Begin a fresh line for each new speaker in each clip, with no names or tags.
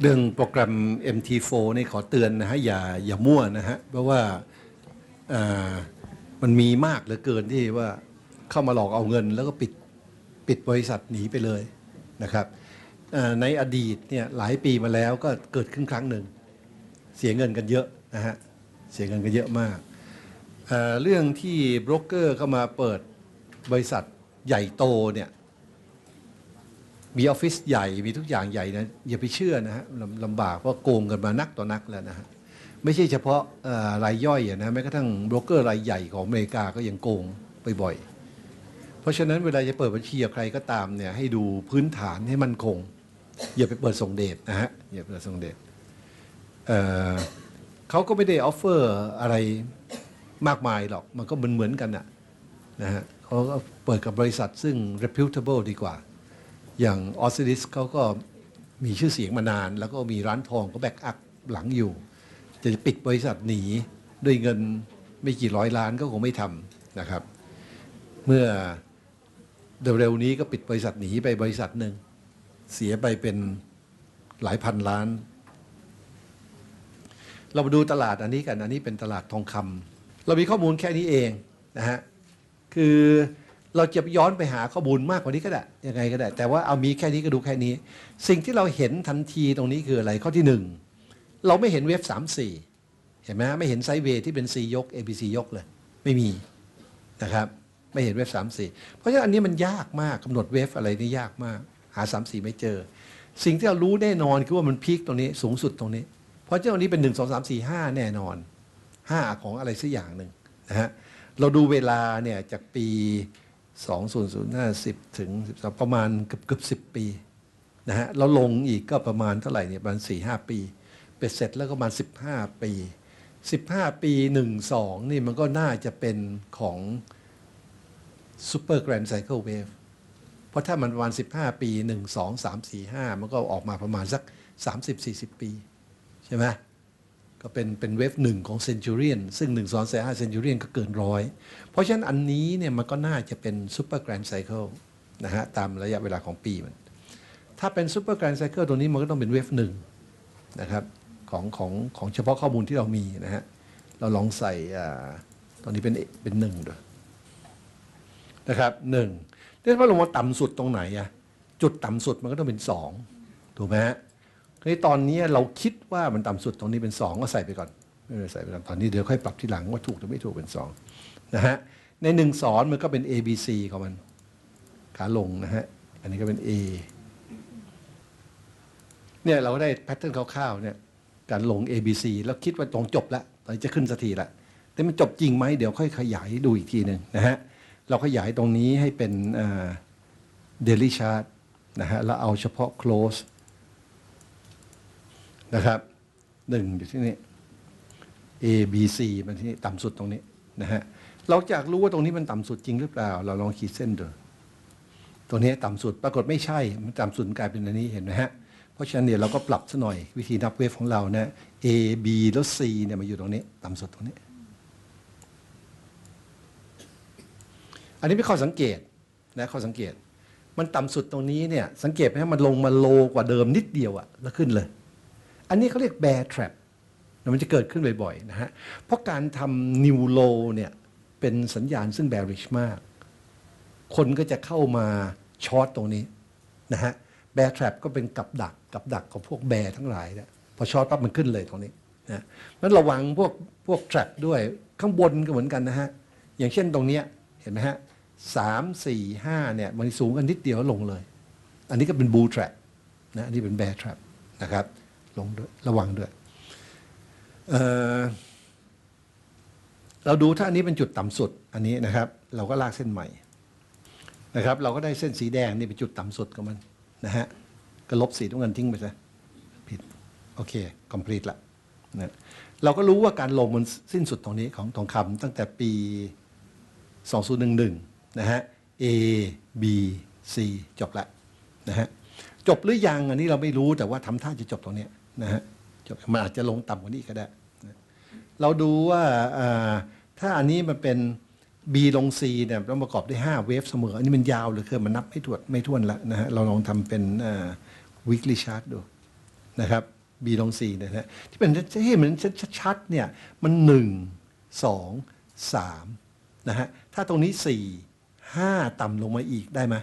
เรื่องโปรแกรม MT4 นี่ขอเตือนนะฮะอย่าอย่ามั่วนะฮะเพราะว่ามันมีมากเหลือเกินที่ว่าเข้ามาหลอกเอาเงิน แล้วก็ปิดปิดบริษัทหนีไปเลยนะครับในอดีตเนี่ยหลายปีมาแล้วก็เกิดขึ้นครั้งหนึ่ง เสียเงินกันเยอะนะฮะเสียเงินกันเยอะมากเเรื่องที่โบรกเกอร์เข้ามาเปิดบริษัทใหญ่โตเนี่ย มีออฟฟิศใหญ่มีทุกอย่างใหญ่นะอย่าไปเชื่อนะฮะลำลำบากเพราะโกงกันมานักต่อนักแล้วนะฮะไม่ใช่เฉพาะรายย่อยอะนะแม้กระทั่งโบรกเกอร์รายใหญ่ของอเมริกาก็ยังโกงบ่อยๆเพราะฉะนั้นเวลาจะเปิดบัญชีกับใครก็ตามเนี่ยให้ดูพื้นฐานให้มันคง อย่าไปเปิดส่งเดชนะฮะอย่าไปเปิดส่งเดชเเขาก็ไม่ได้ออฟเฟอร์อะไรมากมายหรอกมันก็เหมือนเหมือนกันนะนะฮะเขาก็เปิดกับบริษัทซึ่ง reputable ดีกว่า อย่างออสซิลิสเขาก็มีชื่อเสียงมานาน แล้วก็มีร้านทองก็แบกอัพหลังอยู่ จะปิดบริษัทหนีด้วยเงินไม่กี่ร้อยล้านก็คงไม่ทำนะครับ เมื่อเร็วๆนี้ก็ปิดบริษัทหนีไปบริษัทหนึ่งเสียไปเป็นหลายพันล้าน เรามาดูตลาดอันนี้กัน อันนี้เป็นตลาดทองคำเรามีข้อมูลแค่นี้เองนะฮะคือ เราจะย้อนไปหาข้อมูลมากกว่านี้ก็ได้ยังไงก็ได้ แต่ว่าเอามีแค่นี้ก็ดูแค่นี้ สิ่งที่เราเห็นทันทีตรงนี้คืออะไรข้อที่หนึ่งเราไม่เห็นเวฟสามสี่เห็นไหมไม่เห็นไซด์เวย์ที่เป็น C ยก ABC ยกเลย ไม่มีนะครับไม่เห็นเวฟสามสี่เพราะฉะนั้นอันนี้มันยากมากกำหนดเวฟอะไรนี่ยากมาก หาสามสี่ไม่เจอ สิ่งที่เรารู้แน่นอนคือว่ามันพีคตรงนี้สูงสุดตรงนี้ เพราะเจ้านี้เป็นหนึ่งสองสามสี่ห้าแน่นอนห้าของอะไรสักอย่างหนึ่งนะฮะเราดูเวลาเนี่ยจากปี 20050ถึง13ประมาณเกือบเกือบ10 ปีนะฮะเราลงอีกก็ประมาณเท่าไหร่เนี่ยประมาณ 4 5 ปีเป็ดเสร็จแล้วก็ประมาณ15 ปี 15 ปี 1 2 นี่มันก็น่าจะเป็นของ Super Grand Cycle Wave เพราะถ้ามันประมาณ 15 ปี 1 2 3 4 5 มันก็ออกมาประมาณสัก 30-40 ปี ใช่ไหม ก็เป็นเป็นเวฟหนึ่งของเซนจูเรียนซึ่ง1 2 3 5เซนจูเรียนก็เกินร้อยเพราะฉะนั้นอันนี้เนี่ยมันก็น่าจะเป็นซูเปอร์แกรนด์ไซเคิลนะฮะตามระยะเวลาของปีมัน ถ้าเป็นซูเปอร์แกรนด์ไซเคิลตัวนี้มันก็ต้องเป็นเวฟหนึ่งนะครับของของของเฉพาะข้อมูลที่เรามีนะฮะเราลองใส่อ่าตอนนี้เป็นเป็นหนึ่งด้วยนะครับหนึ่งเรียกว่าลงมาต่ำสุดตรงไหนอะจุดต่ำสุดมันก็ต้องเป็นสองถูกไหมฮะ ในตอนนี้เราคิดว่ามันต่ำสุดตรงนี้เป็นสองก็ใส่ไปก่อนเออใส่ไปก่อนตอนนี้เดี๋ยวค่อยปรับทีหลังว่าถูกหรือไม่ถูกเป็นสองนะฮะในหนึ่งสอนมันก็เป็น A B C ของมันขาลงนะฮะอันนี้ก็เป็น A เนี่ยเราก็ได้แพทเทิร์นคร่าวๆเนี่ยการลง A B C แล้วคิดว่าตรงจบแล้วตอนนี้จะขึ้นสักทีละแต่มันจบจริงไหมเดี๋ยวค่อยขยายดูอีกทีหนึ่งนะฮะเราขยายตรงนี้ให้เป็นเดลิชาร์ตนะฮะแล้วเอาเฉพาะ close นะครับหนึ่งอยู่ที่นี่ A B C มันที่นี่ต่ำสุดตรงนี้นะฮะเราอยากรู้ว่าตรงนี้มันต่ำสุดจริงหรือเปล่า เราลองขีดเส้นดูตรงนี้ต่ำสุดปรากฏไม่ใช่ มันต่ำสุดกลายเป็นอันนี้เห็นไหมฮะเพราะฉะนั้นเดี๋ยวเราก็ปรับซะหน่อยวิธีนับเวฟของเรานะ A B แล้ว C เนี่ยมาอยู่ตรงนี้ ต่ำสุดตรงนี้ อันนี้เป็นข้อสังเกตนะข้อสังเกต มันต่ำสุดตรงนี้เนี่ยสังเกตไหมมันลงมาโลกว่าเดิมนิดเดียวอะแล้วขึ้นเลย อันนี้เขาเรียก bear trap มันจะเกิดขึ้นบ่อยๆนะฮะ เพราะการทำ new low เนี่ยเป็นสัญญาณซึ่ง bearish มาก คนก็จะเข้ามาช็อตตรงนี้นะฮะ bear trap ก็เป็นกับดักกับดักของพวก bear ทั้งหลายเนี่ยพอช็อตปั๊บมันขึ้นเลยตรงนี้นะนั้นระวังพวกพวก trap ด้วยข้างบนก็เหมือนกันนะฮะ อย่างเช่นตรงเนี้ยเห็นไหมฮะสามสี่ห้าเนี่ยมันสูงกันนิดเดียวแล้วลงเลย อันนี้ก็เป็น bull trap นะอันนี้เป็น bear trap นะครับ ลงด้วยระวังด้วยเเราดูถ้าอันนี้เป็นจุดต่ำสุดอันนี้นะครับ เราก็ลากเส้นใหม่นะครับ เราก็ได้เส้นสีแดงนี่เป็นจุดต่ำสุดของมันนะฮะก็ลบสีน้ำเงินทิ้งไปซะผิดโอเค complete ละนะเราก็รู้ว่าการลงมันสิ้นสุดตรงนี้ของทองคำตั้งแต่ปี 2011 นะฮะ A B C จบละนะฮะจบหรือยังอันนี้เราไม่รู้แต่ว่าทำท่าจะจบตรงเนี้ย นะฮะจบมันอาจจะลงต่ำกว่านี้ก็ได้ เราดูว่าถ้าอันนี้มันเป็น B ลง C เนี่ยต้องประกอบด้วย5เวฟเสมอ อันนี้มันยาวเหรือเกินมันนับไม่ถ้วนไม่ถ้วนละนะฮะเราลองทำเป็น weekly chart ดูนะครับ b ลง c เนี่ยนะที่เป็นที่มันชัดๆเนี่ยมันหนึ่งสองสามนะฮะถ้าตรงนี้สี่ห้าต่ำลงมาอีกได้ไหม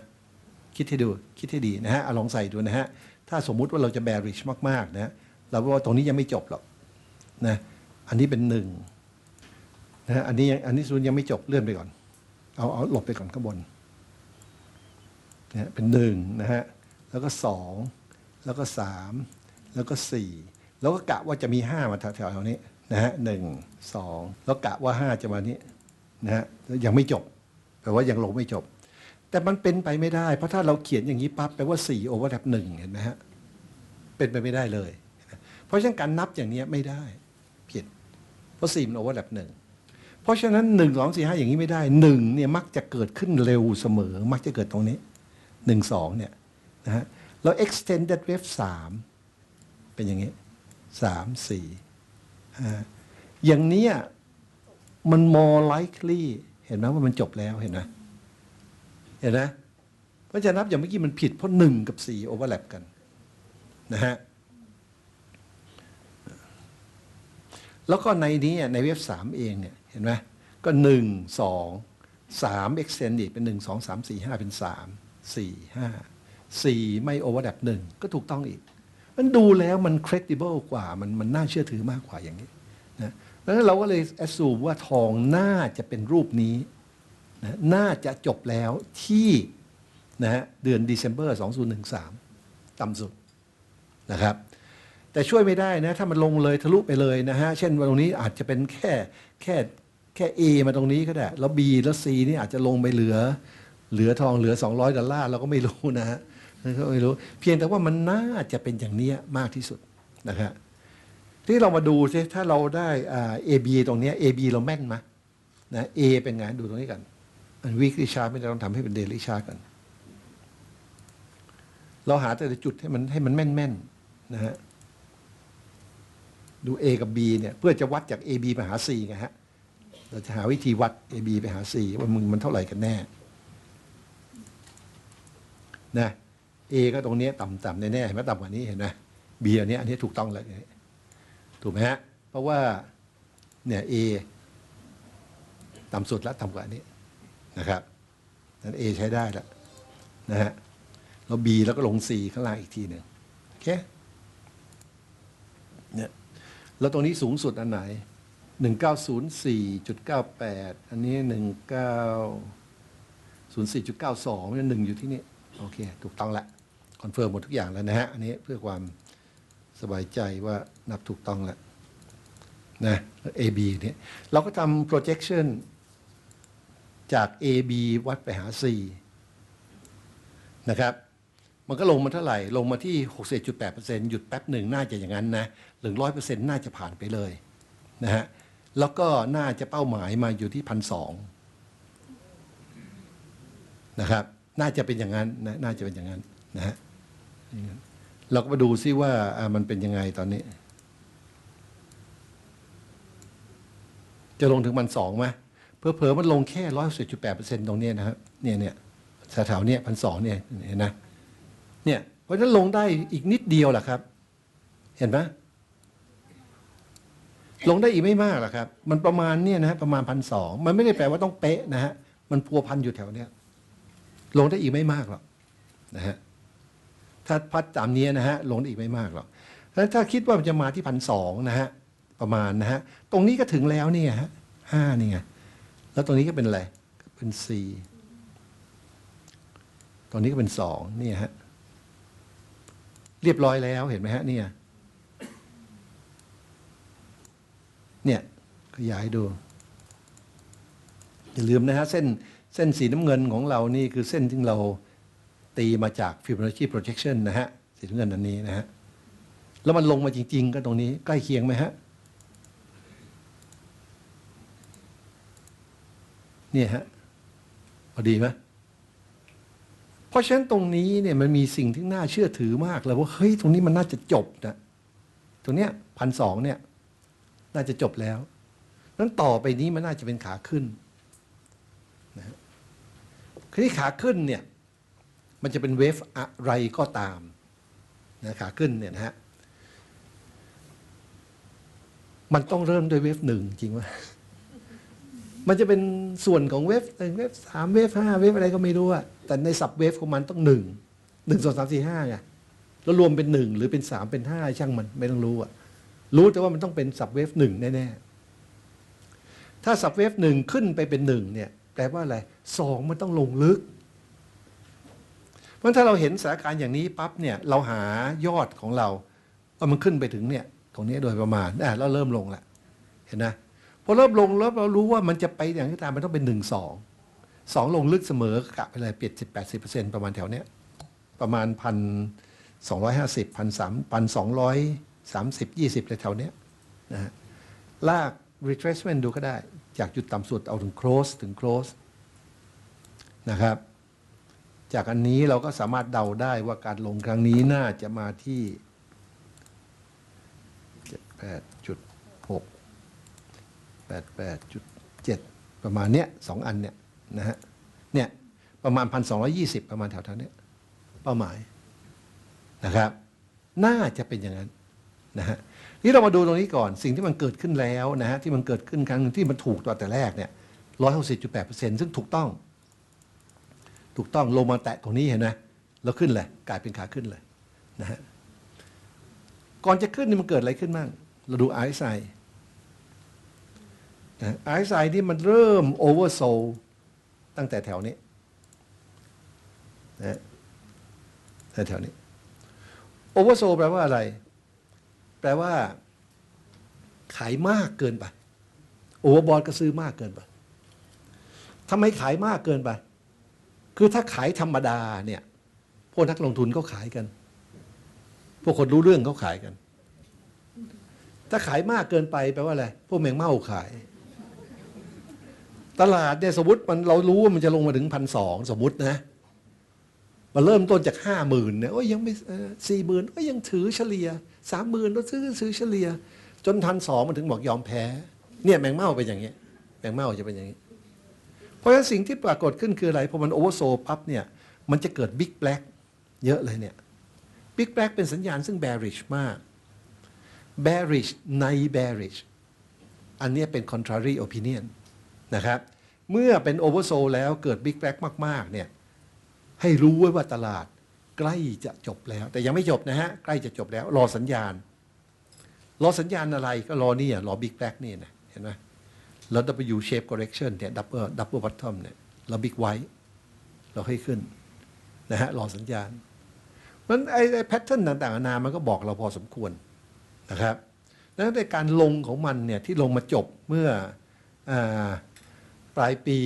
คิดให้ดูคิดให้ดีนะฮะเอาลองใส่ดูนะฮะ ถ้าสมมุติว่าเราจะ bearish มากๆนะเราว่าตรงนี้ยังไม่จบหรอกนะอันนี้เป็นหนึ่งนะฮะอันนี้ยังอันนี้ศูนย์ยังไม่จบเลื่อนไปก่อน เอาเอาหลบไปก่อนข้างบนนะเป็นหนึ่งนะฮะแล้วก็สองแล้วก็สามแล้วก็สี่แล้วก็กะว่าจะมีห้ามาแถวๆนี้นะฮะหนึ่งสองแล้วกะว่าห้าจะมานี้นะฮะยังไม่จบแปลว่ายังลงไม่จบ แต่มันเป็นไปไม่ได้ เพราะถ้าเราเขียนอย่างนี้ปั๊บแปลว่าสี่โอเวอร์แลปหนึ่งเห็นไหมฮะ เป็นไปไม่ได้เลย เพราะฉะนั้นการนับอย่างนี้ไม่ได้ผิด เพราะสี่มันโอเวอร์แลปหนึ่งเพราะฉะนั้นหนึ่งสองสี่ห้าอย่างนี้ไม่ได้หนึ่งเนี่ยมักจะเกิดขึ้นเร็วเสมอ มักจะเกิดตรงนี้หนึ่งสองเนี่ยนะฮะแล้ว extended wave สามเป็นอย่างนี้สามสี่ห้าอย่างนี้มัน more likely เห็นไหมว่ามันจบแล้วเห็นไหม เห็นไหมเพราะจะนับอย่างเมื่อกี้มันผิดเพราะหนึ่งกับสี่ overlap กันนะฮะแล้วก็ในนี้ในเว็บสามเองเนี่ยเห็นไหมก็หนึ่งสองสาม extended เป็นหนึ่งสองสามสี่ห้าเป็นสามสี่ห้าสี่ไม่ overlap หนึ่งก็ถูกต้องอีก มันดูแล้วมัน credible กว่ามันมันน่าเชื่อถือมากกว่าอย่างนี้นะเพราะฉะนั้นเราก็เลย assume ว่าทองน่าจะเป็นรูปนี้ นะน่าจะจบแล้วที่นะฮะเดือน December 2013 ต่ำสุดนะครับ แต่ช่วยไม่ได้นะถ้ามันลงเลยทะลุไปเลยนะฮะ เช่นว่าตรงนี้อาจจะเป็นแค่แค่แค่ A มาตรงนี้ก็ได้ แล้ว B แล้ว C นี่อาจจะลงไปเหลือ เหลือทองเหลือ 200 ดอลลาร์เราก็ไม่รู้นะฮะก็ไม่รู้เพียงแต่ว่ามันน่าจะเป็นอย่างนี้มากที่สุดนะครับที่เรามาดูสิถ้าเราได้อ่า AB ตรงนี้ AB เราแม่นไหมนะ A เป็นไงดูตรงนี้กัน อัน weekly chart ไม่ได้ต้องทำให้เป็น daily chart กัน เราหาแต่จุดให้มันให้มันแม่นๆนะฮะดู A กับ B เนี่ยเพื่อจะวัดจาก AB ไปหา C ไงฮะ เราจะหาวิธีวัด AB ไปหา C ว่ามึงมันเท่าไหร่กันแน่นะ A ก็ตรงนี้ต่ำๆแน่ๆเห็นไหมต่ำกว่านี้เห็นไหม B อันนี้อันนี้ถูกต้องแล้วถูกไหมฮะ เพราะว่าเนี่ย A ต่ำสุดแล้วต่ำกว่านี้ นะครับนั้น A ใช้ได้แล้วนะฮะแล้ว B แล้วก็ลง C ข้างล่างอีกทีหนึ่งโอเคเนี่ยแล้วตรงนี้สูงสุดอันไหน 1904.98 อันนี้ 1904.92เนี่ยหนึ่งอยู่ที่นี่โอเค ถูกต้องละคอนเฟิร์มหมดทุกอย่างแล้วนะฮะ อันนี้เพื่อความสบายใจว่านับถูกต้องแล้วนะ AB เนี่ยเราก็ทำ projection จาก AB วัดไปหา C นะครับ มันก็ลงมาเท่าไหร่ ลงมาที่ 61.8%หยุดแป๊บหนึ่งน่าจะอย่างนั้นนะหรือร้อยเปอร์เซ็นต์น่าจะผ่านไปเลยนะฮะ แล้วก็น่าจะเป้าหมายมาอยู่ที่พันสองนะครับ น่าจะเป็นอย่างนั้นนะน่าจะเป็นอย่างนั้นนะฮะเราก็มาดูซิว่าอ่ามันเป็นยังไงตอนนี้ จะลงถึงพันสองไหม เพอเพอๆมันลงแค่ร้อยสิบจุดแปดเปอร์เซ็นต์ตรงนี้นะครับเนี่ยเนี่ยแถวๆเนี่ยพันสองเนี่ยเห็นนะเนี่ยเพราะฉะนั้นลงได้อีกนิดเดียวแหละครับ เห็นไหมลงได้อีกไม่มากหรอกครับ มันประมาณเนี่ยนะฮะประมาณพันสองมันไม่ได้แปลว่าต้องเป๊ะนะฮะมันพัวพันอยู่แถวเนี้ยลงได้อีกไม่มากหรอกนะฮะถ้าพัดตามนี้นะฮะลงได้อีกไม่มากหรอกแล้วถ้าคิดว่ามันจะมาที่พันสองนะฮะประมาณนะฮะตรงนี้ก็ถึงแล้วเนี่ยฮะห้านี่ไง แล้วตรงนี้ก็เป็นอะไร เป็นสี่ตรงนี้ก็เป็นสองเนี่ยฮะ เรียบร้อยแล้วเห็นไหมฮะเนี่ย เนี่ย ขยายดู อย่าลืมนะฮะ เส้นเส้นสีน้ำเงินของเรานี่คือเส้นที่เราตีมาจาก Fibonacci projection นะฮะ สีน้ำเงินอันนี้นะฮะ แล้วมันลงมาจริง ๆ ก็ตรงนี้ใกล้เคียงไหมฮะ เนี่ยฮะพอดีไหมเพราะฉะนั้นตรงนี้เนี่ยมันมีสิ่งที่น่าเชื่อถือมากเลยว่าเฮ้ยตรงนี้มันน่าจะจบนะตรงเนี้ยพันสองเนี่ย น่าจะจบแล้วนั้นต่อไปนี้มันน่าจะเป็นขาขึ้นนะคราวนี้ขาขึ้นเนี่ยมันจะเป็นเวฟอะไรก็ตามนะขาขึ้นเนี่ยนะฮะมันต้องเริ่มด้วยเวฟหนึ่งจริงไหม มันจะเป็นส่วนของเวฟหนึ่งเวฟสามเวฟห้าเวฟอะไรก็ไม่รู้อะแต่ในสับเวฟของมันต้องหนึ่งหนึ่งสองสามสี่ห้าไงแล้วรวมเป็นหนึ่งหรือเป็นสามเป็นห้าช่างมันไม่ต้องรู้อะรู้แต่ว่ามันต้องเป็นสับเวฟหนึ่งแน่ๆถ้าสับเวฟหนึ่งขึ้นไปเป็นหนึ่งเนี่ยแปลว่าอะไรสองมันต้องลงลึกเพราะถ้าเราเห็นสถานการณ์อย่างนี้ปั๊บเนี่ยเราหายอดของเราว่ามันขึ้นไปถึงเนี่ยตรงนี้โดยประมาณอะเราเริ่มลงแล้วเห็นนะพ อเริ่มลงแล้วเรารู้ว่ามันจะไปอย่างที่ตามมันต้องเป็นหนึ่งสองสองลงลึกเสมอกะไปเลยเปลี่ยนสิบแปดสิบเปอร์เซ็นต์ประมาณแถวเนี้ยประมาณพันสองร้อยห้าสิบพันสามพันสองร้อยสามสิบยี่สิบแถวเนี้ยนะฮะลาก retracement ดูก็ได้ จากจุดต่ำสุดเอาถึง close ถึง close นะครับ จากอันนี้เราก็สามารถเดาได้ว่าการลงครั้งนี้น่าจะมาที่ 78.6 88.7 ประมาณเนี้ยสองอันเนี่ยนะฮะเนี่ยประมาณ 1,220 ประมาณแถวๆเนี้ยเป้าหมายนะครับ น่าจะเป็นอย่างนั้นนะฮะนี่เรามาดูตรงนี้ก่อนสิ่งที่มันเกิดขึ้นแล้วนะฮะที่มันเกิดขึ้นครั้งหนึ่งที่มันถูกตัวแต่แรกเนี่ย160.8%ซึ่งถูกต้อง ถูกต้องลงมาแตะตรงนี้เห็นไหมแล้วขึ้นเลยกลายเป็นขาขึ้นเลยนะฮะก่อนจะขึ้นนี่มันเกิดอะไรขึ้นบ้างเราดูไอซ์ไซ ไอซ์ไซที่มันเริ่มโอเวอร์โซลตั้งแต่แถวนี้นะแต่แถวนี้โอเวอร์โซลแปลว่าอะไร แปลว่า ขายมากเกินไปโอเวอร์บอทก็ซื้อมากเกินไปทำไมขายมากเกินไป คือถ้าขายธรรมดาเนี่ยพวกนักลงทุนเขาขายกัน พวกคนรู้เรื่องเขาขายกัน ถ้าขายมากเกินไปแปลว่าอะไร พวกแมงเม่าขาย ตลาดเนี่ยสมมติมันเรารู้ว่ามันจะลงมาถึงพันสองสมมตินะมันเริ่มต้นจากห้าหมื่นเนี่ยโอ้ยยังไม่สี่หมื่นก็ยังถือเฉลี่ยสามหมื่นก็ซื้อซื้อเฉลี่ย จนพันสองมันถึงบอกยอมแพ้ เนี่ยแมงเม่าเป็นอย่างเงี้ยแมงเม่าจะเป็นอย่างนี้ เพราะฉะนั้นสิ่งที่ปรากฏขึ้นคืออะไรพอมันโอเวอร์โซปั๊บเนี่ยมันจะเกิดบิ๊กแบล็กเยอะเลยเนี่ยบิ๊กแบล็กเป็นสัญญาณซึ่ง bearish มาก bearish ใน bearish อันนี้เป็น contrary opinion นะครับ เมื่อเป็นโอเวอร์โซแล้วเกิดบิ๊กแบ็กมากๆเนี่ยให้รู้ไว้ว่าตลาดใกล้จะจบแล้ว แต่ยังไม่จบนะฮะ ใกล้จะจบแล้ว รอสัญญาณ รอสัญญาณอะไรก็รอนี่รอบิ๊กแบ็กนี่นะเห็นไหมแล้ว W shape correction เนี่ย double double bottom เนี่ยเราบิ๊กไว้เราให้ขึ้นนะฮะรอสัญญาณมันไอ้ไอ้แพทเทิร์นต่างๆนานามันก็บอกเราพอสมควรนะครับแล้วในการลงของมันเนี่ยที่ลงมาจบเมื่ออา ปลายปี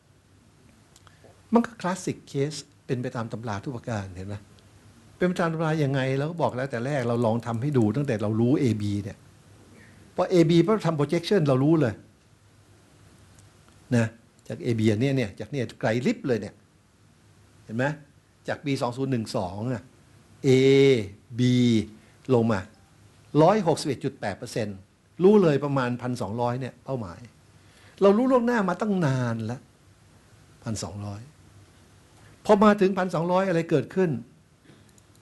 13 มันก็คลาสสิกเคสเป็นไปตามตำราทุกประการเห็นไหมเป็นไปตามตำรายังไงเราก็บอกแล้วแต่แรกเราลองทำให้ดูตั้งแต่เรารู้ AB เนี่ยพอ AB พอทำ projection เรารู้เลยนะจาก AB อันเนี่ยเนี่ยจากเนี่ยไกลลิบเลยเนี่ยเห็นไหมจาก B 2012 อะ A B ลงมา 161.8%รู้เลยประมาณ 1,200 เนี่ย เป้าหมาย เรารู้ล่วงหน้ามาตั้งนานแล้ว1,200พอมาถึง1,200องร้อยอะไรเกิดขึ้น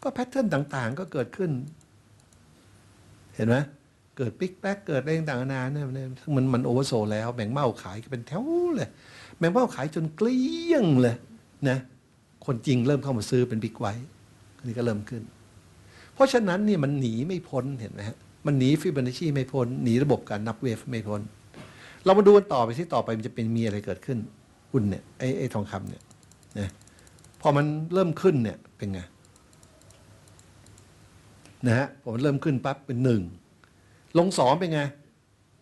ก็แพทเทิร์นต่างๆ ก็เกิดขึ้น เห็นไหมเกิดปิ๊กแป๊กเกิดอะไรต่างๆนานาเนี่ยมันมันโอเวอร์โซแล้วแบ่งเมาขายเป็นแถวเลยแบ่งเมาขายจนเกลี้ยงเลยนะคนจริงเริ่มเข้ามาซื้อเป็นบิ๊กไว้อันนี้ก็เริ่มขึ้น เพราะฉะนั้นเนี่ยมันหนีไม่พ้นเห็นไหมฮะมันหนีฟิบอนัชชีไม่พ้นหนีระบบการนับเวฟไม่พ้น เรามาดูกันต่อไปที่ต่อไปมันจะเป็นมีอะไรเกิดขึ้นหุ้นเนี่ยไอ้ไอ้ทองคำเนี่ยนะพอมันเริ่มขึ้นเนี่ยเป็นไงนะฮะพอมันเริ่มขึ้นปั๊บเป็นหนึ่งลงสองเป็นไง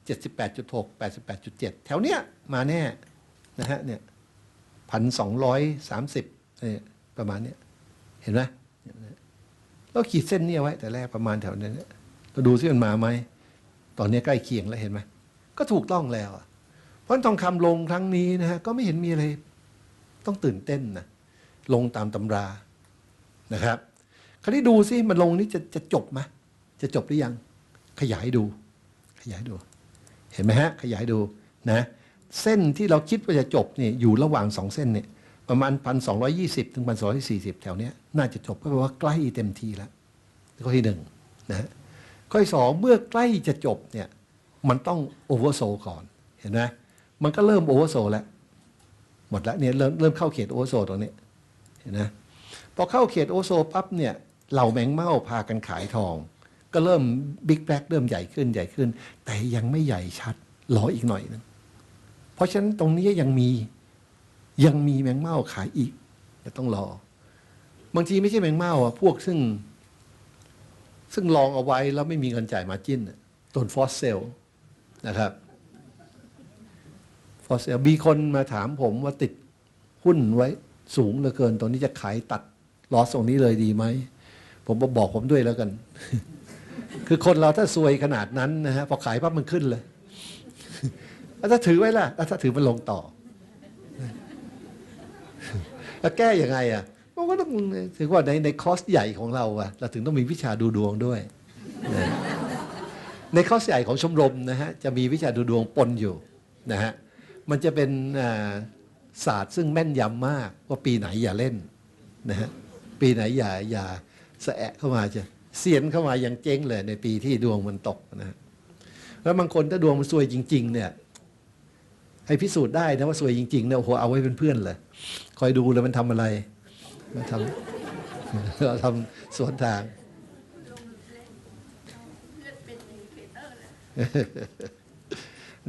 เจ็ดสิบแปดจุดหกแปดสิบแปดจุดเจ็ดแถวเนี้ยมาแน่นะฮะเนี่ยพันสองร้อยสามสิบประมาณเนี้ยเห็นไหมเราขีดเส้นเนี้เอาไว้แต่แรกประมาณแถวนี้นเราดูซิมันมาไหมตอนนี้ใกล้เคียงแล้วเห็นไหม ก็ถูกต้องแล้วเพราะทองคำลงครั้งนี้นะฮะก็ไม่เห็นมีอะไรต้องตื่นเต้นนะลงตามตำรานะครับ คราวนี้ดูซิมันลงนี้จะจะจบไหมจะจบหรือยัง ขยายดู ขยายดู เห็นไหมฮะ ขยายดูนะ เส้นที่เราคิดว่าจะจบเนี่ยอยู่ระหว่างสองเส้นเนี่ยประมาณพันสองยี่สิบถึงพันสองสี่สิบแถวเนี้ยน่าจะจบก็แปลว่าใกล้เต็มทีแล้วข้อที่หนึ่งนะข้อที่สองเมื่อใกล้จะจบเนี่ย มันต้องโอเวอร์โซก่อนเห็นไหมมันก็เริ่มโอเวอร์โซแล้ว หมดแล้วเนี่ยเริ่มเริ่มเข้าเขตโอเวอร์โซตรงนี้เห็นไหมพอเข้าเขตโอเวอร์โซปั๊บเนี่ยเหล่าแมงเม่าพากันขายทอง ก็เริ่มบิ๊กแบล็กเริ่มใหญ่ขึ้นใหญ่ขึ้น แต่ยังไม่ใหญ่ชัดรออีกหน่อยนึงเพราะฉะนั้นตรงนี้ยังมียังมีแมงเม่าขายอีกจะต้องรอ บางทีไม่ใช่แมงเม่าอะพวกซึ่ง ซึ่งลองเอาไว้แล้วไม่มีเงินจ่ายมาจิ้นต้นฟอสเซล นะครับฟอสเซลมีคนมาถามผมว่าติดหุ้นไว้สูงเหลือเกิน ตอนนี้จะขายตัดลอสตรงนี้เลยดีไหม ผมบอกบอกผมด้วยแล้วกัน คือคนเราถ้าซวยขนาดนั้นนะฮะพอขายปั๊บมันขึ้นเลยแล้วถ้าถือไว้ล่ะแล้วถ้าถือมันลงต่อแล้วแก้ยังไงอะมันก็ต้องถือว่าในในคอสใหญ่ของเราอะเราถึงต้องมีวิชาดูดวงด้วยนะ ในคอร์สใหญ่ของชมรมนะฮะจะมีวิชาดูดวงปนอยู่นะฮะมันจะเป็นศาสตร์ซึ่งแม่นยำมากว่าปีไหนอย่าเล่นนะฮะปีไหนอย่าอย่าสะแอะเข้ามาจะเสียนเข้ามายังเจ๊งเลยในปีที่ดวงมันตกนะฮะแล้วบางคนถ้าดวงมันซวยจริง ๆ เนี่ย ให้พิสูจน์ได้นะว่าสวยจริงๆเนี่ยโอ้โหเอาไว้เป็นเพื่อนเลยคอยดูเลยมันทำอะไรมันทำเราทำสวนทาง มัน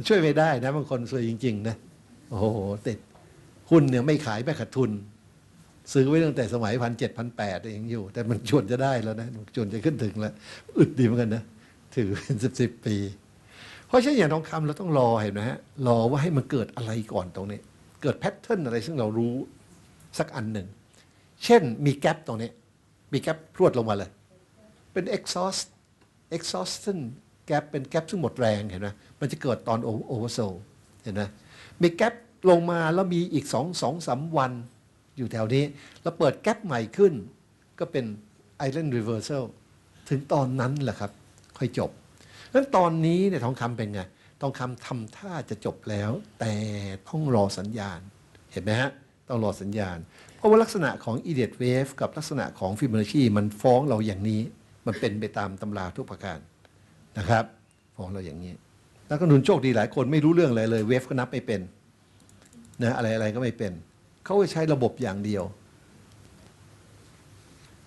ช่วยไม่ได้นะบางคนสวยจริง ๆ นะ โอ้โหติดหุ้นเนี่ยไม่ขายไม่ขาดทุน ซื้อไว้ตั้งแต่สมัยพันเจ็ดพันแปดเองอยู่ แต่มันชวนจะได้แล้วนะชวนจะขึ้นถึงแล้ว อึดดีเหมือนกันนะ ถือเป็นสิบสิบปี เพราะฉะนั้นอย่างทองคำเราต้องรอเห็นไหมฮะ รอว่าให้มันเกิดอะไรก่อนตรงนี้ เกิดแพทเทิร์นอะไรซึ่งเรารู้สักอันหนึ่ง เช่นมีแกลบตรงนี้ มีแกลบพรวดลงมาเลย เป็น exhaust exhaustion แกลบเป็นแกลบซึ่งหมดแรงเห็นไหมมันจะเกิดตอนโอเวอร์โซเห็นไหมมีแกลบลงมาแล้วมีอีกสองสองสามวันอยู่แถวนี้ แล้วเปิดแกลบใหม่ขึ้น ก็เป็น island reversal ถึงตอนนั้นแหละครับ ค่อยจบนั้นตอนนี้เนี่ยทองคำเป็นไงทองคำทำท่าจะจบแล้ว แต่ต้องรอสัญญาณ เห็นไหมฮะ ต้องรอสัญญาณ เพราะว่าลักษณะของ idiot wave กับลักษณะของฟิโบนัชชีมันฟ้องเราอย่างนี้ มันเป็นไปตามตำราทุกประการ นะครับฟ้องเราอย่างนี้นักลงทุนโชคดีหลายคนไม่รู้เรื่องอะไรเลย เวฟก็นับไม่เป็นนะอะไรอะไรก็ไม่เป็น เขาใช้ระบบอย่างเดียว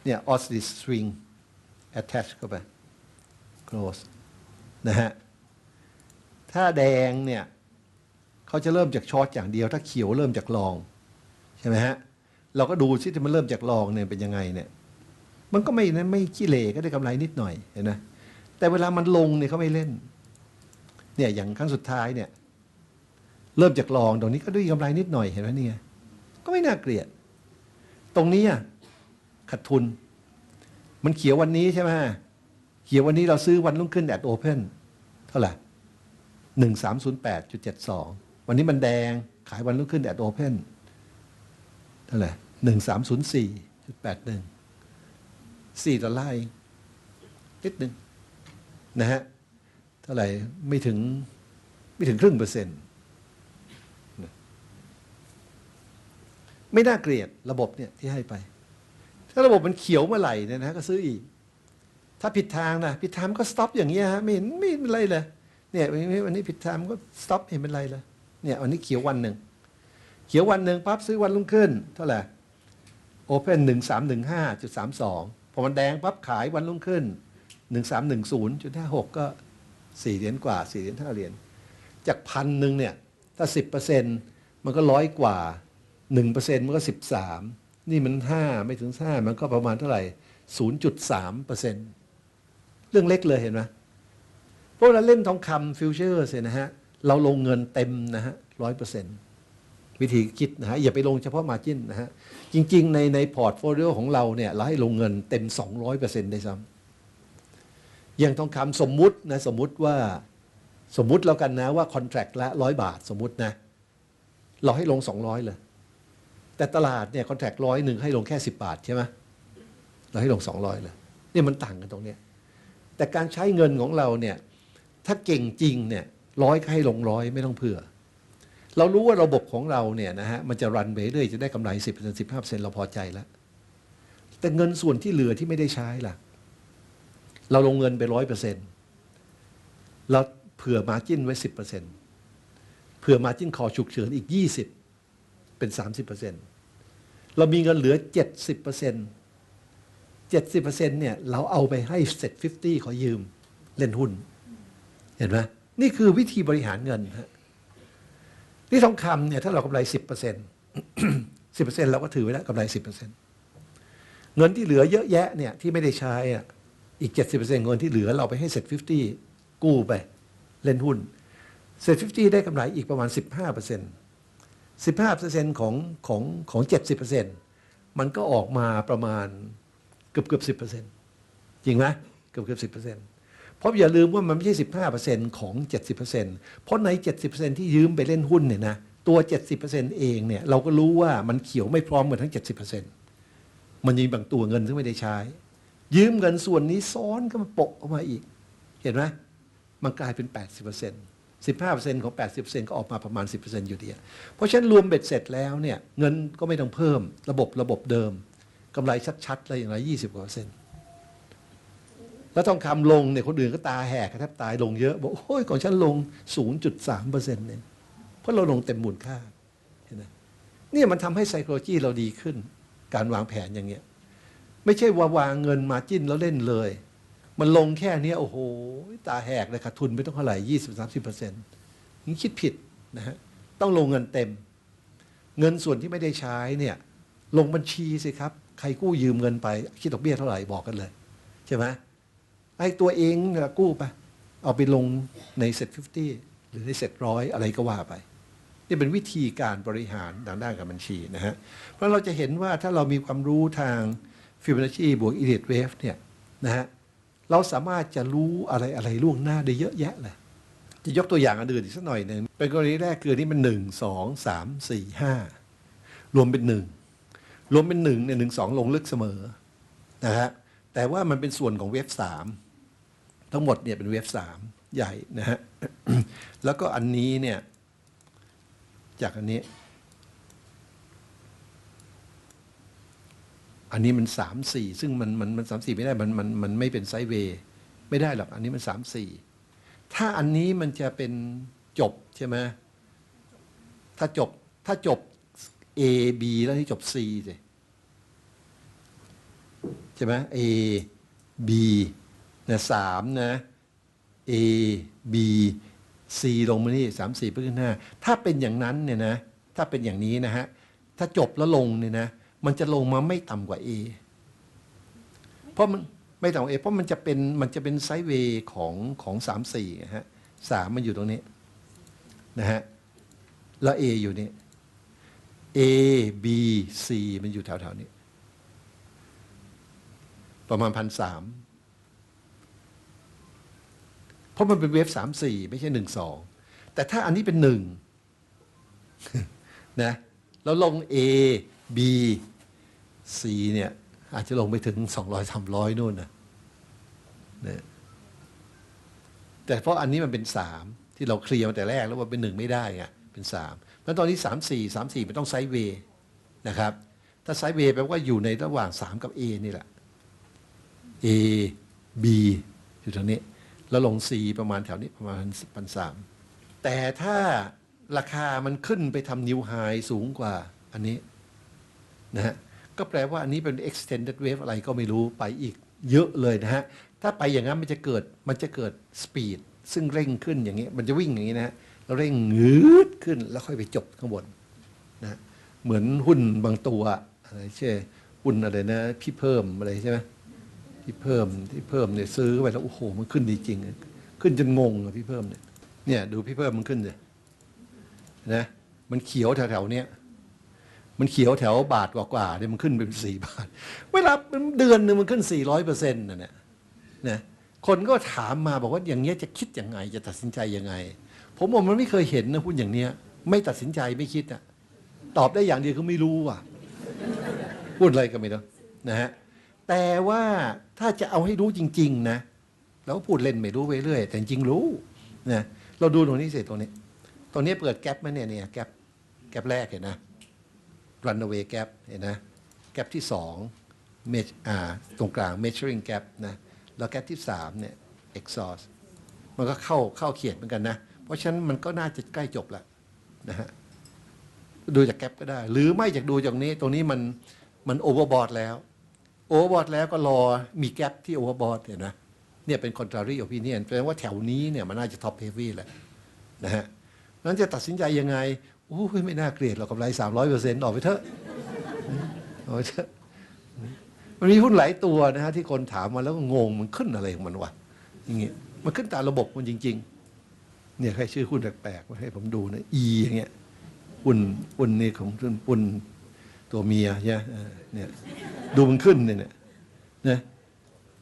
เนี่ย oscillate string attach เข้าไป close นะฮะถ้าแดงเนี่ยเขาจะเริ่มจากช็อตอย่างเดียว ถ้าเขียวเริ่มจากลองใช่ไหมฮะเราก็ดูซิที่มันเริ่มจากลองเนี่ยเป็นยังไงเนี่ยมันก็ไม่นะไม่ขี้เหร่ก็ได้กำไรนิดหน่อยเห็นไหม แต่เวลามันลงเนี่ยเขาไม่เล่น เนี่ยอย่างครั้งสุดท้ายเนี่ย เริ่มจากลองตรงนี้ก็ด้วยกำไรนิดหน่อยเห็นไหมเนี่ยก็ไม่น่าเกลียด ตรงนี้อะขาดทุน มันเขียววันนี้ใช่ไหมเขียววันนี้เราซื้อวันรุ่งขึ้นแอดโอเพนเท่าไหร่หนึ่งสามศูนย์แปดจุดเจ็ดสองวันนี้มันแดงขายวันรุ่งขึ้นแอดโอเพนเท่าไหร่หนึ่งสามศูนย์สี่จุดแปดหนึ่งสี่ดอลลาร์เองนิดหนึ่ง นะฮะเท่าไหร่ไม่ถึงไม่ถึงครึ่งเปอร์เซ็นต์ไม่น่าเกลียดระบบเนี่ยที่ให้ไป ถ้าระบบมันเขียวเมื่อไหร่เนี่ยนะก็ซื้ออีก ถ้าผิดทางนะผิดทางก็สต็อปอย่างเงี้ยฮะไม่เห็นไม่เป็นไรเลยเนี่ยวันนี้ผิดทางก็สต็อปเห็นเป็นไรเลยเนี่ยวันนี้เขียววันหนึ่งเขียววันหนึ่งปั๊บซื้อวันรุ่งขึ้น เท่าไหร่โอเพนหนึ่งสามหนึ่งห้าจุดสามสองพอมันแดงปั๊บขายวันรุ่งขึ้น หนึ่งสามหนึ่งศูนย์จุดห้าหกก็สี่เหรียญกว่าสี่เหรียญห้าเหรียญจากพันหนึ่งเนี่ยถ้าสิบเปอร์เซ็นต์มันก็ร้อยกว่าหนึ่งเปอร์เซ็นต์มันก็สิบสามนี่มันห้าไม่ถึงห้ามันก็ประมาณเท่าไหร่ศูนย์จุดสามเปอร์เซ็นต์เรื่องเล็กเลยเห็นไหมพราะเราเล่นทองคำฟิวเจอร์เนี่ยนะฮะเราลงเงินเต็มนะฮะร้อยเปอร์เซ็นต์วิธีคิดนะฮะอย่าไปลงเฉพาะมาจิ้นนะฮะจริง ๆ ในในพอร์ตโฟลิโอของเราเนี่ยเราให้ลงเงินเต็ม 200เปอร์เซ็นต์ได้ซ้ำ อย่างทองคำสมมุตินะสมมุติว่าสมมุติแล้วกันนะว่าคอนแทรคละร้อยบาทสมมุตินะ เราให้ลง 200 เลย แต่ตลาดเนี่ยคอนแทรคร้อยหนึ่งให้ลงแค่ 10 บาทใช่ไหมเราให้ลง 200 เลยเนี่ยมันต่างกันตรงเนี้ยแต่การใช้เงินของเราเนี่ยถ้าเก่งจริงเนี่ยร้อยให้ลงร้อยไม่ต้องเผื่อ เรารู้ว่าระบบของเราเนี่ยนะฮะมันจะรันไปเรื่อยจะได้กำไรสิบเปอร์เซ็นต์สิบห้าเปอร์เซ็นต์เราพอใจแล้ว แต่เงินส่วนที่เหลือที่ไม่ได้ใช้ล่ะ เราลงเงินไปร้อยเปอร์เซ็นต์เราเผื่อมาจิ้นไว้สิบเปอร์เซ็นต์เผื่อมาจิ้นคอฉุกเฉินอีกยี่สิบเป็นสามสิบเปอร์เซ็นต์เรามีเงินเหลือเจ็ดสิบเปอร์เซ็นต์เจ็ดสิบเปอร์เซ็นต์เนี่ยเราเอาไปให้เซ็ตฟิฟตี้ขอยืมเล่นหุ้น เห็นไหมนี่คือวิธีบริหารเงินฮะนี่ทองคำเนี่ยถ้าเรากำไรสิบเปอร์เซ็นต์สิบเปอร์เซ็นต์เราก็ถือไว้แล้วกำไรสิบเปอร์เซ็นต์เงินที่เหลือเยอะแยะเนี่ยที่ไม่ได้ใช้อะ อีกเจ็ดสิบเปอร์เซ็นต์เงินที่เหลือเราไปให้เซ็ตฟิฟตี้กู้ไป เล่นหุ้นเซ็ตฟิฟตี้ได้กำไรอีกประมาณสิบห้าเปอร์เซ็นต์สิบห้าเปอร์เซ็นต์ของของของเจ็ดสิบเปอร์เซ็นต์มันก็ออกมาประมาณเกือบเกือบสิบเปอร์เซ็นต์จริงไหมเกือบเกือบสิบเปอร์เซ็นต์เพราะอย่าลืมว่ามันไม่ใช่สิบห้าเปอร์เซ็นต์ของเจ็ดสิบเปอร์เซ็นต์เพราะในเจ็ดสิบเปอร์เซ็นต์ที่ยืมไปเล่นหุ้นเนี่ยนะตัวเจ็ดสิบเปอร์เซ็นต์เองเนี่ยเราก็รู้ว่ามันเขียวไม่พร้อมกันทั้งเจ็ดสิบเปอร์เซ็นต์มันยังมีบางตัวเงินที่ไม่ได้ใช้ ยืมเงินส่วนนี้ซ้อนก็มาโปะออกมาอีก เห็นไหมมันกลายเป็น 80% 15%ของ 80%ก็ออกมาประมาณ 10%อยู่ดี เพราะฉะนั้นรวมเบ็ดเสร็จแล้วเนี่ยเงินก็ไม่ต้องเพิ่มระบบระบบเดิมกำไรชัดๆเลยอย่างไร20กว่าเปอร์เซ็นต์แล้วทองคำลงเนี่ยคนอื่นก็ตาแหกแทบตายลงเยอะ บอกโอ้ยของฉันลง 0.3%เนี่ยเพราะเราลงเต็มมูลค่าเห็นไหมเนี่ยมันทำให้ไซโคโลจีเราดีขึ้น การวางแผนอย่างเงี้ย ไม่ใช่ว่าวางเงินมาจิ้นแล้วเล่นเลย มันลงแค่นี้โอ้โห ตาแหกเลยขาดทุนไม่ต้องเท่าไหร่ยี่สิบสามสิบเปอร์เซ็นต์นี่คิดผิดนะฮะต้องลงเงินเต็ม เงินส่วนที่ไม่ได้ใช้เนี่ย ลงบัญชีสิครับ ใครกู้ยืมเงินไป คิดดอกเบี้ยเท่าไหร่บอกกันเลย ใช่ไหมไอ้ตัวเองกู้ไป เอาไปลงในเซ็ตฟิฟตี้หรือในเซ็ตร้อยอะไรก็ว่าไปนี่เป็นวิธีการบริหารทางด้านการบัญชีนะฮะเพราะเราจะเห็นว่าถ้าเรามีความรู้ทาง ฟิบนัชชีบวกอิเลียดเวฟเนี่ยนะฮะเราสามารถจะรู้อะไรอะไรล่วงหน้าได้เยอะแยะเลยจะยกตัวอย่างอันอื่นอีกสักหน่อยหนึ่งเป็นกรณีแรกคือนี่มันหนึ่งสองสามสี่ห้ารวมเป็นหนึ่งรวมเป็นหนึ่งเนี่ยหนึ่งสองลงลึกเสมอนะฮะแต่ว่ามันเป็นส่วนของเวฟสามทั้งหมดเนี่ยเป็นเวฟสามใหญ่นะฮะแล้วก็อันนี้เนี่ยจากอันนี้ อันนี้มันสามสี่ซึ่งมันมันมันสามสี่ไม่ได้มันมันมันไม่เป็นไซด์เวย์ไม่ได้หรอกอันนี้มันสามสี่ถ้าอันนี้มันจะเป็นจบใช่ไหมถ้าจบถ้าจบ A B แล้วที่จบ C สิใช่ไหม A B นะสามนะ A B C ลงมานี่สามสี่ไปขึ้นห้าถ้าเป็นอย่างนั้นเนี่ยนะ ถ้าเป็นอย่างนี้นะฮะ ถ้าจบแล้วลงเนี่ยนะ มันจะลงมาไม่ต่ำกว่า A เพราะมันไม่ต่ำกว่า A เพราะมันจะเป็นมันจะเป็นไซด์เวย์ของของสามสี่ฮะสามมันอยู่ตรงนี้นะฮะแล้ว A อยู่นี่ A B C มันอยู่แถวๆนี้ ประมาณพันสามเพราะมันเป็นเวฟสามสี่ไม่ใช่หนึ่งสองแต่ถ้าอันนี้เป็นหนึ่งนะแล้วลง A B C เนี่ย อาจจะลงไปถึงสองร้อยสามร้อยนู่นนะนะแต่เพราะอันนี้มันเป็นสามที่เราเคลียร์มาแต่แรกแล้วว่าเป็นหนึ่งไม่ได้ไงเป็นสามแล้วตอนนี้สามสี่สามสี่มันต้องไซด์เวย์นะครับ ถ้าไซด์เวย์แปลว่าอยู่ในระหว่างสามกับ A นี่แหละ A B อยู่ตรงนี้ แล้วลง C ประมาณแถวนี้ประมาณพันสามแต่ถ้าราคามันขึ้นไปทำนิวไฮสูงกว่าอันนี้นะฮะ ก็แปลว่าอันนี้เป็น extended wave อะไรก็ไม่รู้ไปอีกเยอะเลยนะฮะ ถ้าไปอย่างนั้นมันจะเกิดมันจะเกิด speed ซึ่งเร่งขึ้นอย่างนี้ มันจะวิ่งอย่างนี้นะฮะแล้วเร่งงืดขึ้นแล้วค่อยไปจบข้างบนนะเหมือนหุ้นบางตัวอะไรเช่นหุ้นอะไรนะ พี่เพิ่มอะไรใช่ไหมที่เพิ่มที่เพิ่มเนี่ยซื้อไปแล้วโอ้โหมันขึ้นดีจริง ขึ้นจนงงอะพี่เพิ่มเนี่ยเนี่ยดูพี่เพิ่มมันขึ้นเลยนะมันเขียวแถวๆเนี้ย มันเขียวแถวบาทกว่าๆเนี่ยมันขึ้นเป็นสี่บาท เวลาเดือนหนึ่งมันขึ้นสี่ร้อยเปอร์เซ็นต์นะเนี่ยนะคนก็ถามมาบอกว่าอย่างเงี้ยจะคิดยังไง จะตัดสินใจยังไง ผมบอกมันไม่เคยเห็นนะหุ้นอย่างเนี้ย ไม่ตัดสินใจไม่คิดอะตอบได้อย่างเดียวคือไม่รู้อะพูดอะไรก็ไม่รู้นะฮะแต่ว่าถ้าจะเอาให้รู้จริง ๆ นะเราก็พูดเล่นไม่รู้ไปเรื่อยแต่จริงรู้นะเราดูตรงนี้เสร็จตรงนี้ ตรงนี้เปิดแกลบไหมเนี่ยเนี่ยแกลบแกลบแรกเห็นนะ runaway gap เห็นนะแกลบที่สองเมอ่าตรงกลาง measuring gap นะแล้วแก๊สที่สามเนี่ย exhaust มันก็เข้าเข้าเขียดเหมือนกันนะ เพราะฉะนั้นมันก็น่าจะใกล้จบแล้วนะฮะดูจากแก๊ปก็ได้ หรือไม่จากดูจากนี้ตรงนี้มันมันโอเวอร์บอทแล้วโอเวอร์บอทแล้วก็รอมีแก๊ปที่โอเวอร์บอทเนี่ยนะเนี่ยเป็น contrary opinion แปลว่าแถวนี้เนี่ยมันน่าจะ top heavy แหละนะฮะนั้นจะตัดสินใจยังไง โอ้ยไม่น่าเกลียดหรอกกำไรสามร้อยเปอร์เซ็นต์ออกไปเถอะออกไปเถอะมันมีหุ้นหลายตัวนะฮะที่คนถามมาแล้วก็งงมันขึ้นอะไรของมันวะอย่างเงี้ยมันขึ้นตามระบบมันจริง ๆ เนี่ยใครชื่อหุ้นแปลกๆมาให้ผมดูนะ E อย่างเงี้ยปุ่นปุ่นนี่ของปุ่นตัวเมียใช่ไหมเนี่ยดูมันขึ้นเนี่ยเนี่ยนะ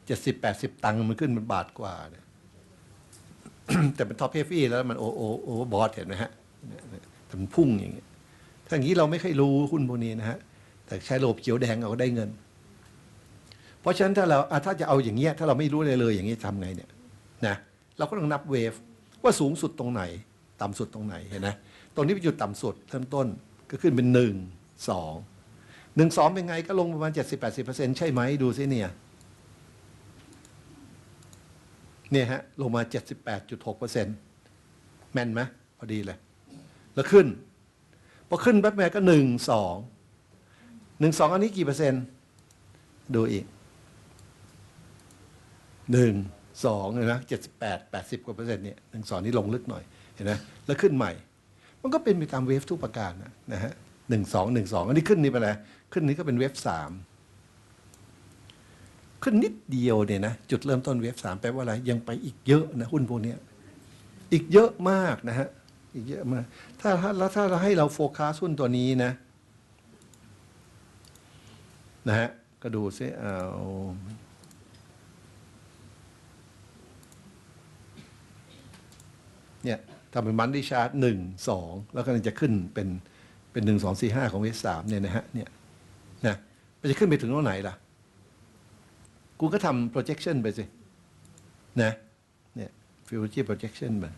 เจ็ดสิบแปดสิบตังค์มันขึ้นมันบาทกว่าเนี่ยแต่เป็นท็อปเฮฟวี่แล้วมันโอโอโอบอสเห็นไหมฮะ มันพุ่งอย่างเงี้ยถ้าอย่างนี้เราไม่เคยรู้หุ้นพวกนี้นะฮะแต่ใช้ระบบเขียวแดงเราก็ได้เงิน เพราะฉะนั้นถ้าเราถ้าจะเอาอย่างเงี้ยถ้าเราไม่รู้เลยเลยอย่างนี้ยทำไงเนี่ยนะเราก็ต้องนับเวฟว่าสูงสุดตรงไหน ต่ำสุดตรงไหนเห็นไหมตรงนี้เป็นจุดต่ำสุดเริ่มต้นก็ขึ้นเป็นหนึ่งสองหนึ่งสองเป็นไงก็ลงประมาณเจ็ดสิบแปดสิบเปอร์เซ็นต์ใช่ไหมดูซิเนี่ยเนี่ยฮะลงมาเจ็ดสิบแปดจุดหกเปอร์เซ็นต์แม่นไหมพอดีเลย แล้วขึ้นพอขึ้นแป๊บแม่ก็หนึ่งสองหนึ่งสองอันนี้กี่เปอร์เซ็นต์ ดูอีกหนึ่งสองเห็นไหมเจ็ดสิบแปดแปดสิบกว่าเปอร์เซ็นต์เนี่ยหนึ่งสองนี่ลงลึกหน่อยเห็นไหมแล้วขึ้นใหม่ มันก็เป็นไปตามเวฟทุกประการนะนะฮะหนึ่งสองหนึ่งสองอันนี้ขึ้นนี่เป็นอะไรขึ้นนี่ก็เป็นเวฟสามขึ้นนิดเดียวเนี่ยนะจุดเริ่มต้นเวฟสามแปลว่าอะไร ยังไปอีกเยอะนะหุ้นพวกนี้อีกเยอะมากนะฮะ อีกเยอะมากถ้าถ้าแล้วถ้าเราให้เราโฟกัสหุ้นตัวนี้นะนะฮะก็ดูซิเอาเนี่ยทำเป็นมันดิชาร์ตหนึ่งสองแล้วก็จะขึ้นเป็นเป็นหนึ่งสองสี่ห้าของเวสสามเนี่ยนะฮะเนี่ยนะมันจะขึ้นไปถึงตรงไหนล่ะ กูก็ทำ projection ไปสิ นะเนี่ย future projection มา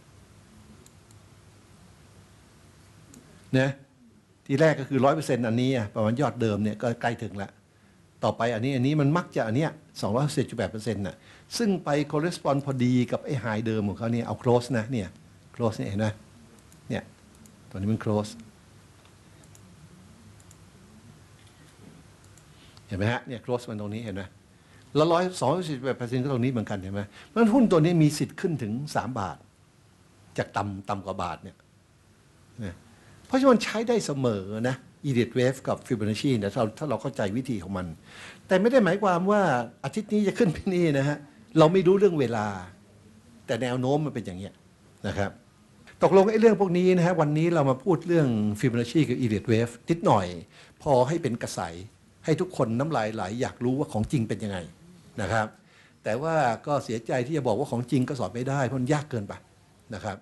นะทีแรกก็คือร้อยเปอร์เซ็นต์อันนี้ประมาณยอดเดิมเนี่ยก็ใกล้ถึงล้วต่อไปอันนี้อันนี้มันมักจะอันเนี้ยสองร้อยสิบจุดแปดเปอร์เซ็นต์น่ะซึ่งไป correspond พอดีกับไอ้ high เดิมของเขาเนี่ยเอา close นะเนี่ย close เนี่ยเห็นไหมเนี่ยตัวนี้มัน close เห็นไหมฮะเนี่ย close มันตรงนี้เห็นไหมแล้วร้อยสองสิบแปดเปอร์เซ็นต์ก็ตรงนี้เหมือนกันเห็นไหมเพราะฉะนั้นหุ้นตัวนี้มีสิทธิ์ขึ้นถึงสามบาท จากต่ำต่ำกว่าบาทเนี่ย ราะฉะนั้นใช้ได้เสมอนะอีเด w เวฟกับฟิบ o นัชชีเนี่ยถ้าเราถ้าเราเข้าใจวิธีของมัน แต่ไม่ได้หมายความว่าอาทิตย์นี้จะขึ้นไปนี่นะฮะเราไม่รู้เรื่องเวลา แต่แนวโน้มมันเป็นอย่างเงี้ยนะครับตกลงไอ้เรื่องพวกนี้นะฮะวันนี้เรามาพูดเรื่องฟิบ o นัชชีกับอีเด w เวฟนิดหน่อย พอให้เป็นกระแสให้ทุกคนน้ำลายไหลอยากรู้ว่าของจริงเป็นยังไงนะครับ แต่ว่าก็เสียใจที่จะบอกว่าของจริงก็สอนไม่ได้เพราะมันยากเกินไปนะครับ